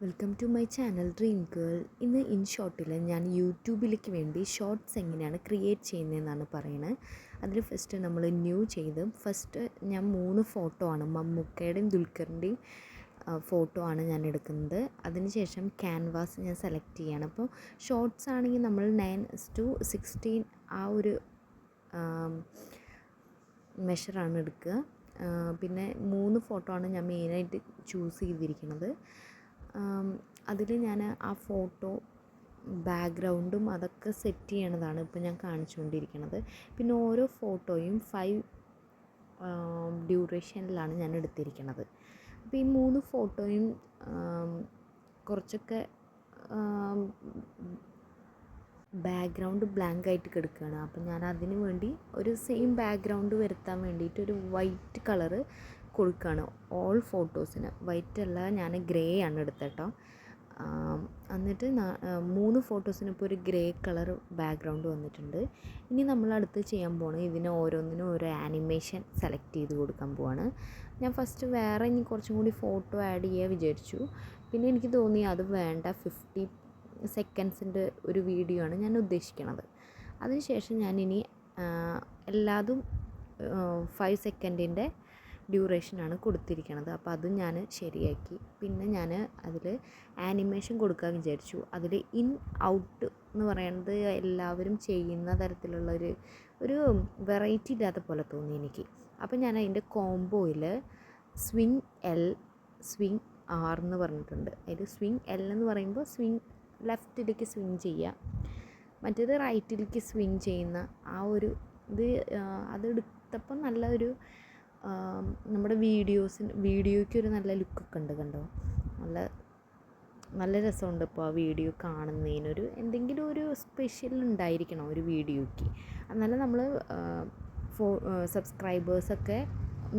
Welcome to my channel dream girl ഇന്ന് in ഷോർട്ടിൽ ഞാൻ യൂട്യൂബിലേക്ക് വേണ്ടി ഷോർട്ട്സ് എങ്ങനെയാണ് ക്രിയേറ്റ് ചെയ്യുന്നതെന്നാണ് പറയുന്നത് അതിൽ ഫസ്റ്റ് നമ്മൾ ന്യൂ ചെയ്ത് ഫസ്റ്റ് ഞാൻ മൂന്ന് ഫോട്ടോ ആണ് മമ്മൂക്കയുടെയും ദുൽഖറിന്റെയും ഫോട്ടോ ആണ് ഞാൻ എടുക്കുന്നത്. അതിനുശേഷം ക്യാൻവാസ് ഞാൻ സെലക്ട് ചെയ്യണം. അപ്പോൾ ഷോർട്ട്സ് ആണെങ്കിൽ നമ്മൾ നയൻ ടു സിക്സ്റ്റീൻ ആ ഒരു മെഷറാണ് എടുക്കുക. പിന്നെ മൂന്ന് ഫോട്ടോ ആണ് ഞാൻ മെയിനായിട്ട് ചൂസ് ചെയ്തിരിക്കുന്നത്. അതിൽ ഞാൻ ആ ഫോട്ടോ ബാക്ക്ഗ്രൗണ്ടും അതൊക്കെ സെറ്റ് ചെയ്യണതാണ് ഇപ്പോൾ ഞാൻ കാണിച്ചുകൊണ്ടിരിക്കുന്നത് പിന്നെ ഓരോ ഫോട്ടോയും ഫൈവ് ഡ്യൂറേഷനിലാണ് ഞാൻ എടുത്തിരിക്കുന്നത് അപ്പോൾ ഈ മൂന്ന് ഫോട്ടോയും കുറച്ചൊക്കെ ബാക്ക്ഗ്രൗണ്ട് ബ്ലാങ്ക് ആയിട്ട് കിടക്കുകയാണ് അപ്പോൾ ഞാൻ അതിന് വേണ്ടി ഒരു സെയിം ബാക്ക്ഗ്രൗണ്ട് വരുത്താൻ വേണ്ടിയിട്ട് ഒരു വൈറ്റ് കളറ് കൊടുക്കുകയാണ് ഓൾ ഫോട്ടോസിന് വൈറ്റ് അല്ല ഞാൻ ഗ്രേ ആണ് എടുത്തേട്ടോ എന്നിട്ട് മൂന്ന് ഫോട്ടോസിന് ഇപ്പോൾ ഒരു ഗ്രേ കളർ ബാക്ക്ഗ്രൗണ്ട് വന്നിട്ടുണ്ട്. ഇനി നമ്മൾ അടുത്ത് ചെയ്യാൻ പോകണം ഇതിന് ഓരോന്നിനും ഓരോ ആനിമേഷൻ സെലക്ട് ചെയ്ത് കൊടുക്കാൻ പോവാണ്. ഞാൻ ഫസ്റ്റ് വേറെ ഇനി കുറച്ചും കൂടി ഫോട്ടോ ആഡ് ചെയ്യാൻ വിചാരിച്ചു. പിന്നെ എനിക്ക് തോന്നി അത് വേണ്ട ഫിഫ്റ്റി സെക്കൻഡ്സിന്റെ ഒരു വീഡിയോ ആണ് ഞാൻ ഉദ്ദേശിക്കുന്നത് അതിനുശേഷം ഞാനിനി എല്ലാതും ഫൈവ് സെക്കൻഡിന്റെ ഡ്യൂറേഷനാണ് കൊടുത്തിരിക്കുന്നത് അപ്പോൾ അതും ഞാൻ ശരിയാക്കി. പിന്നെ ഞാൻ അതിൽ ആനിമേഷൻ കൊടുക്കാൻ വിചാരിച്ചു. അതിൽ ഇൻ ഔട്ട് എന്ന് പറയുന്നത് എല്ലാവരും ചെയ്യുന്ന തരത്തിലുള്ള ഒരു ഒരു വെറൈറ്റി ഇല്ലാത്ത പോലെ തോന്നി എനിക്ക്. അപ്പോൾ ഞാൻ അതിന്റെ കോംബോയിൽ സ്വിങ് എൽ സ്വിങ് ആർ എന്ന് പറഞ്ഞിട്ടുണ്ട്. അതിൽ സ്വിങ് എൽ എന്ന് പറയുമ്പോൾ സ്വിങ് ലെഫ്റ്റിലേക്ക് സ്വിങ് ചെയ്യുക മറ്റേത് റൈറ്റിലേക്ക് സ്വിങ് ചെയ്യുന്ന ആ ഒരു ഇത് അതെടുത്തപ്പോൾ നല്ല ഒരു നമ്മുടെ വീഡിയോസിന് വീഡിയോയ്ക്ക് ഒരു നല്ല ലുക്കൊക്കെ ഉണ്ട് കണ്ടോ? നല്ല നല്ല രസമുണ്ട് ഇപ്പോൾ ആ വീഡിയോ കാണുന്നതിനൊരു എന്തെങ്കിലും ഒരു സ്പെഷ്യൽ ഉണ്ടായിരിക്കണം ഒരു വീഡിയോയ്ക്ക്. എന്നാലും നമ്മൾ ഫോ സബ്സ്ക്രൈബേഴ്സൊക്കെ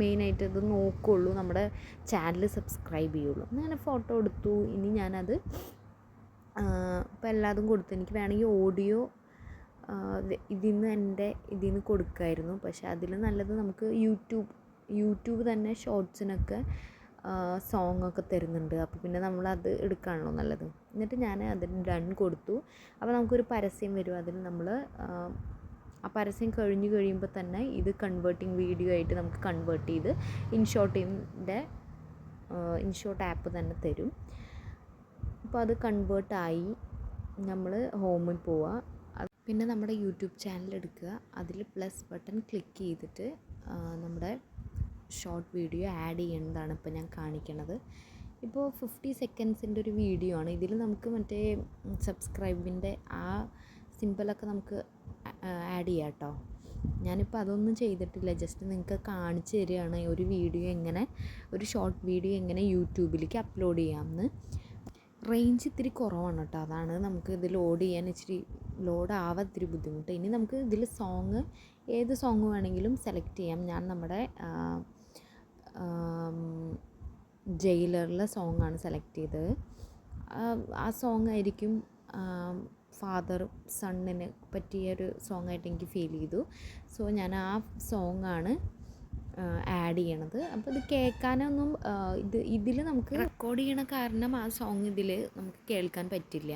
മെയിനായിട്ട് ഇത് നോക്കുള്ളൂ നമ്മുടെ ചാനൽ സബ്സ്ക്രൈബ് ചെയ്യുള്ളൂ. അങ്ങനെ ഫോട്ടോ എടുത്തു ഇനി ഞാനത് ഇപ്പോൾ എല്ലാതും കൊടുത്തു. എനിക്ക് വേണമെങ്കിൽ ഓഡിയോ ഇതിൽ നിന്ന് എന്റെ ഇതിൽ നിന്ന് കൊടുക്കുമായിരുന്നു പക്ഷേ അതിൽ നല്ലത് നമുക്ക് യൂട്യൂബ് യൂട്യൂബ് തന്നെ ഷോർട്സിനൊക്കെ സോങ് ഒക്കെ തരുന്നുണ്ട്. അപ്പോൾ പിന്നെ നമ്മൾ അത് എടുക്കുകയാണല്ലോ നല്ലത്. എന്നിട്ട് ഞാൻ അതിന് ഡൺ കൊടുത്തു. അപ്പോൾ നമുക്കൊരു പരസ്യം വരും. അതിൽ നമ്മൾ ആ പരസ്യം കഴിഞ്ഞ് കഴിയുമ്പോൾ തന്നെ ഇത് കൺവേർട്ടിങ് വീഡിയോ ആയിട്ട് നമുക്ക് കൺവേർട്ട് ചെയ്ത് ഇൻഷോട്ടിന്റെ ഇൻഷോട്ട് ആപ്പ് തന്നെ തരും. അപ്പോൾ അത് കൺവേർട്ടായി നമ്മൾ ഹോമിൽ പോവുക പിന്നെ നമ്മുടെ യൂട്യൂബ് ചാനൽ എടുക്കുക. അതിൽ പ്ലസ് ബട്ടൺ ക്ലിക്ക് ചെയ്തിട്ട് നമ്മുടെ ഷോർട്ട് വീഡിയോ ആഡ് ചെയ്യുന്നതാണ് ഇപ്പോൾ ഞാൻ കാണിക്കണത്. ഇപ്പോൾ ഫിഫ്റ്റി സെക്കൻഡ്സിന്റെ ഒരു വീഡിയോ ആണ്. ഇതിൽ നമുക്ക് മറ്റേ സബ്സ്ക്രൈബിന്റെ ആ സിമ്പിളൊക്കെ നമുക്ക് ആഡ് ചെയ്യാം കേട്ടോ. ഞാനിപ്പോൾ അതൊന്നും ചെയ്തിട്ടില്ല. ജസ്റ്റ് നിങ്ങൾക്ക് കാണിച്ചു തരികയാണ് ഒരു വീഡിയോ എങ്ങനെ ഒരു ഷോർട്ട് വീഡിയോ എങ്ങനെ യൂട്യൂബിലേക്ക് അപ്ലോഡ് ചെയ്യാമെന്ന്. റേഞ്ച് ഇത്തിരി കുറവാണ് കേട്ടോ. അതാണ് നമുക്ക് ഇത് ലോഡ് ചെയ്യാൻ ഇച്ചിരി ലോഡ് ആവാൻ ഇത്തിരി ബുദ്ധിമുട്ട്. ഇനി നമുക്ക് ഇതിൽ സോങ് ഏത് സോങ് വേണമെങ്കിലും സെലക്ട് ചെയ്യാം. ഞാൻ നമ്മുടെ ജയിലറിലെ സോങ്ങാണ് സെലക്ട് ചെയ്തത്. ആ സോങ് ആയിരിക്കും ഫാദർ സണ്ണിന് പറ്റിയൊരു സോങ് ആയിട്ട് എനിക്ക് ഫീൽ ചെയ്തു. സോ ഞാൻ ആ സോങ്ങാണ് ആഡ് ചെയ്യണത്. അപ്പോൾ ഇത് കേൾക്കാനൊന്നും ഇത് ഇതിൽ നമുക്ക് റെക്കോർഡ് ചെയ്യണ കാരണം ആ സോങ് ഇതിൽ നമുക്ക് കേൾക്കാൻ പറ്റില്ല.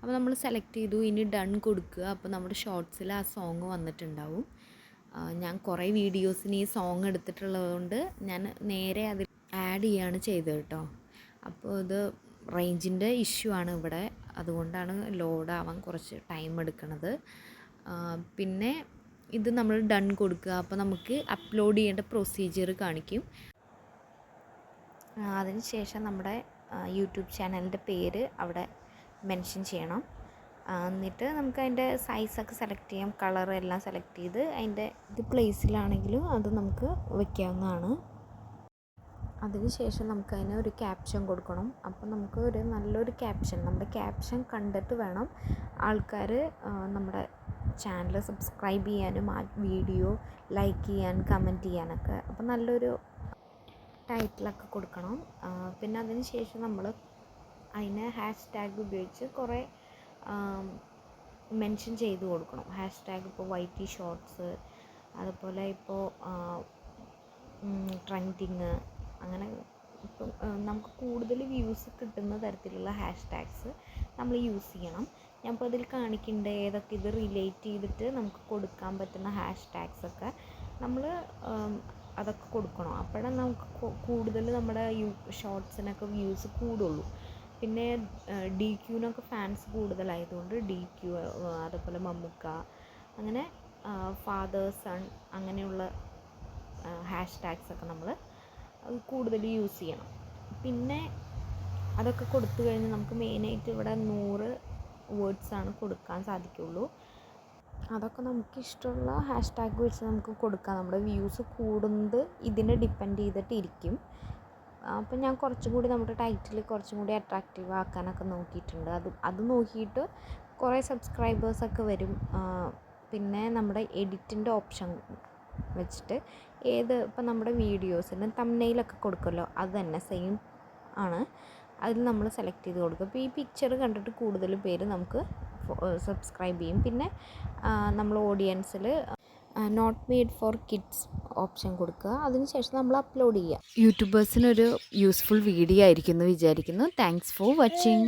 അപ്പോൾ നമ്മൾ സെലക്ട് ചെയ്തു ഇനി ഡൺ കൊടുക്കുക. അപ്പോൾ നമ്മുടെ ഷോർട്സിൽ ആ സോങ് വന്നിട്ടുണ്ടാവും. ഞാൻ കുറേ വീഡിയോസിന് ഈ സോങ് എടുത്തിട്ടുള്ളതുകൊണ്ട് ഞാൻ നേരെ അതിൽ ആഡ് ചെയ്യാണ് ചെയ്തത് കേട്ടോ. അപ്പോൾ ഇത് റേഞ്ചിന്റെ ഇഷ്യൂ ആണ് ഇവിടെ. അതുകൊണ്ടാണ് ലോഡ് ആവാൻ കുറച്ച് ടൈം എടുക്കണത്. പിന്നെ ഇത് നമ്മൾ ഡൺ കൊടുക്കുക. അപ്പോൾ നമുക്ക് അപ്ലോഡ് ചെയ്യേണ്ട പ്രൊസീജിയർ കാണിക്കും. അതിന് ശേഷം നമ്മുടെ യൂട്യൂബ് ചാനലിന്റെ പേര് അവിടെ മെൻഷൻ ചെയ്യണം. എന്നിട്ട് നമുക്ക് അതിന്റെ സൈസൊക്കെ സെലക്ട് ചെയ്യാം. കളർ എല്ലാം സെലക്ട് ചെയ്ത് അതിന്റെ ഇത് പ്ലേസിലാണെങ്കിലും അത് നമുക്ക് വയ്ക്കാവുന്നതാണ് അതിനുശേഷം നമുക്ക് അതിന് ഒരു ക്യാപ്ഷൻ കൊടുക്കണം. അപ്പോൾ നമുക്ക് ഒരു നല്ലൊരു ക്യാപ്ഷൻ നമ്മുടെ ക്യാപ്ഷൻ കണ്ടിട്ട് വേണം ആൾക്കാർ നമ്മുടെ ചാനൽ സബ്സ്ക്രൈബ് ചെയ്യാനും ആ വീഡിയോ ലൈക്ക് ചെയ്യാൻ കമന്റ് ചെയ്യാനൊക്കെ. അപ്പോൾ നല്ലൊരു ടൈറ്റിലൊക്കെ കൊടുക്കണം. പിന്നെ അതിന് ശേഷം നമ്മൾ അതിനെ ഹാഷ്ടാഗ് ഉപയോഗിച്ച് കുറേ മെൻഷൻ ചെയ്ത് കൊടുക്കണം. ഹാഷ് ടാഗ് ഇപ്പോൾ വൈറ്റി ഷോർട്സ് അതുപോലെ ഇപ്പോൾ ട്രെൻഡിങ് അങ്ങനെ ഇപ്പം നമുക്ക് കൂടുതൽ വ്യൂസ് കിട്ടുന്ന തരത്തിലുള്ള ഹാഷ് ടാഗ്സ് നമ്മൾ യൂസ് ചെയ്യണം. ഞാൻ ഇപ്പോൾ അതിൽ കാണിക്കേണ്ട ഏതൊക്കെ ഇത് റിലേറ്റ് ചെയ്തിട്ട് നമുക്ക് കൊടുക്കാൻ പറ്റുന്ന ഹാഷ് ടാഗ്സ് ഒക്കെ നമ്മൾ അതൊക്കെ കൊടുക്കണം. അപ്പോഴാണ് നമുക്ക് കൂടുതൽ നമ്മുടെ യൂ ഷോർട്സിനൊക്കെ വ്യൂസ് കൂടുള്ളൂ. പിന്നെ ഡി ക്യൂവിനൊക്കെ ഫാൻസ് കൂടുതലായതുകൊണ്ട് ഡി ക്യൂ അതുപോലെ മമ്മുക്ക അങ്ങനെ ഫാദർ സൺ അങ്ങനെയുള്ള ഹാഷ് ടാഗ്സൊക്കെ നമ്മൾ കൂടുതൽ യൂസ് ചെയ്യണം. പിന്നെ അതൊക്കെ കൊടുത്തു കഴിഞ്ഞ് നമുക്ക് മെയിനായിട്ട് ഇവിടെ നൂറ് വേർഡ്സാണ് കൊടുക്കാൻ സാധിക്കുള്ളൂ. അതൊക്കെ നമുക്ക് ഇഷ്ടമുള്ള ഹാഷ് ടാഗ് വെച്ച് നമുക്ക് കൊടുക്കാം. നമ്മുടെ വ്യൂസ് കൂടുന്നത് ഇതിനെ ഡിപ്പെൻഡ് ചെയ്തിട്ടിരിക്കും. അപ്പം ഞാൻ കുറച്ചും കൂടി നമ്മുടെ ടൈറ്റിൽ കുറച്ചും കൂടി അട്രാക്റ്റീവ് ആക്കാനൊക്കെ നോക്കിയിട്ടുണ്ട്. അത് അത് നോക്കിയിട്ട് കുറേ സബ്സ്ക്രൈബേഴ്സൊക്കെ വരും. പിന്നെ നമ്മുടെ എഡിറ്റിന്റെ ഓപ്ഷൻ വെച്ചിട്ട് ഏത് ഇപ്പം നമ്മുടെ വീഡിയോസിന് തമ്മനെയിലൊക്കെ കൊടുക്കുമല്ലോ അത് തന്നെ സെയിം ആണ്. അതിൽ നമ്മൾ സെലക്ട് ചെയ്ത് കൊടുക്കും. അപ്പോൾ ഈ പിക്ചർ കണ്ടിട്ട് കൂടുതൽ പേര് നമുക്ക് സബ്സ്ക്രൈബ് ചെയ്യും. പിന്നെ നമ്മൾ ഓഡിയൻസിൽ not made for kids option കൊടുക്കുക. അതിനുശേഷം നമ്മൾ അപ്ലോഡ് ചെയ്യുക. യൂട്യൂബേഴ്സിനൊരു യൂസ്ഫുൾ വീഡിയോ ആയിരിക്കും എന്ന് വിചാരിക്കുന്നു. Thanks for watching